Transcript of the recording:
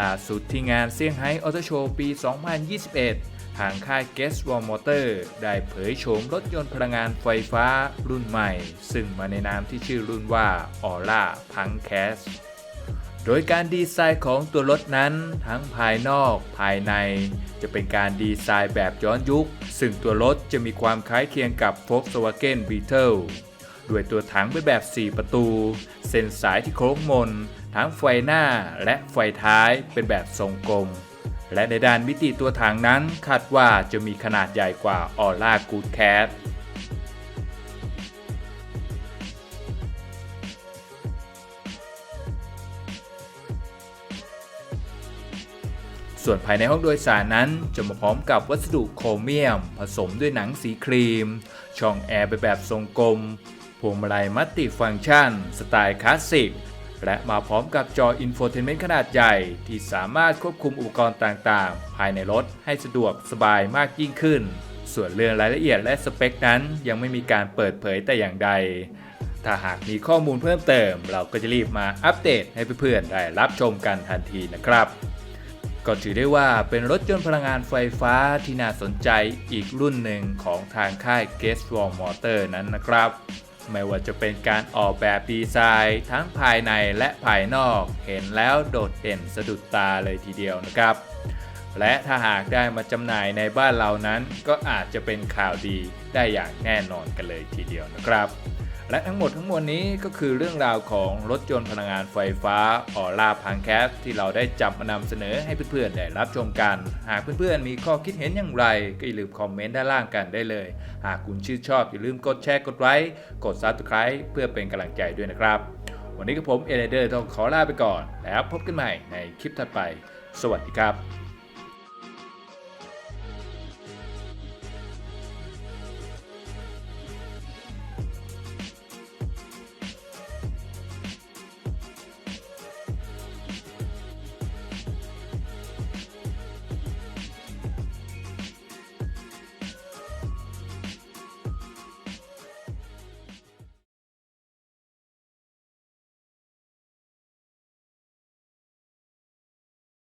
ล่าสุดที่งานเซี่ยงไฮ้ออโตโชว์ปี 2021 ทางค่าย g u e s t w a r Motor ได้เผยโฉมรถยนต์พลังงานไฟฟ้ารุ่นใหม่ ซึ่งมาในนามที่ชื่อรุ่นว่า Aura Punk c a s โดยการดีไซน์ของตัวรถนั้นทั้งภายนอกภายใน จะเป็นการดีไซน์แบบย้อนยุค ซึ่งตัวรถจะมีความคล้ายเคียงกับ Volkswagen Beetle ด้วยตัวถังเป็นแบบ 4 ประตู เส้นสายที่โค้งมน ทั้งไฟหน้าและไฟท้ายเป็นแบบทรงกลม และในด้านมิติตัวถังนั้นคาดว่าจะมีขนาดใหญ่กว่า Aura Good Cat ส่วนภายในห้องโดยสารนั้นจะมาพร้อมกับวัสดุโครเมียม ผสมด้วยหนังสีครีม ช่องแอร์เป็นแบบทรงกลมพวงมาลัยมัลติฟังก์ชัน สไตล์คลาสสิก และมาพร้อมกับจออินโฟเทนเมนต์ขนาดใหญ่ ที่สามารถควบคุมอุปกรณ์ต่างๆ ภายในรถให้สะดวกสบายมากยิ่งขึ้น ส่วนเรื่องรายละเอียดและสเปคนั้นยังไม่มีการเปิดเผยแต่อย่างใด ถ้าหากมีข้อมูลเพิ่มเติม เราก็จะรีบมาอัปเดตให้เพื่อนๆได้รับชมกันทันทีนะครับก็ถือได้ว่าเป็นรถยนต์พลังงานไฟฟ้าที่น่าสนใจอีกรุ่นหนึ่งของทางค่าย g u e s t w a l Motor นั้นนะครับ ไม่ว่าจะเป็นการออกแบบดีไซน์ทั้งภายในและภายนอก เห็นแล้วโดดเด่นสะดุดตาเลยทีเดียวนะครับ และถ้าหากได้มาจำหน่ายในบ้านเรานั้น ก็อาจจะเป็นข่าวดีได้อย่างแน่นอนกันเลยทีเดียวนะครับ และทั้งหมดทั้งมวลนี้ก็คือเรื่องราวของรถยนต์พลังงานไฟฟ้าออร่าพังแคสที่เราได้จับมานำเสนอให้เพื่อนๆได้รับชมกัน หากเพื่อนๆมีข้อคิดเห็นอย่างไร ก็อย่าลืมคอมเมนต์ด้านล่างกันได้เลย หากคุณชื่นชอบอย่าลืมกดแชร์กดไลค์กด Subscribe เพื่อเป็นกำลังใจด้วยนะครับ วันนี้กับผมเอเลเดอร์ต้องขอลาไปก่อน แล้วพบกันใหม่ในคลิปถัดไป สวัสดีครับ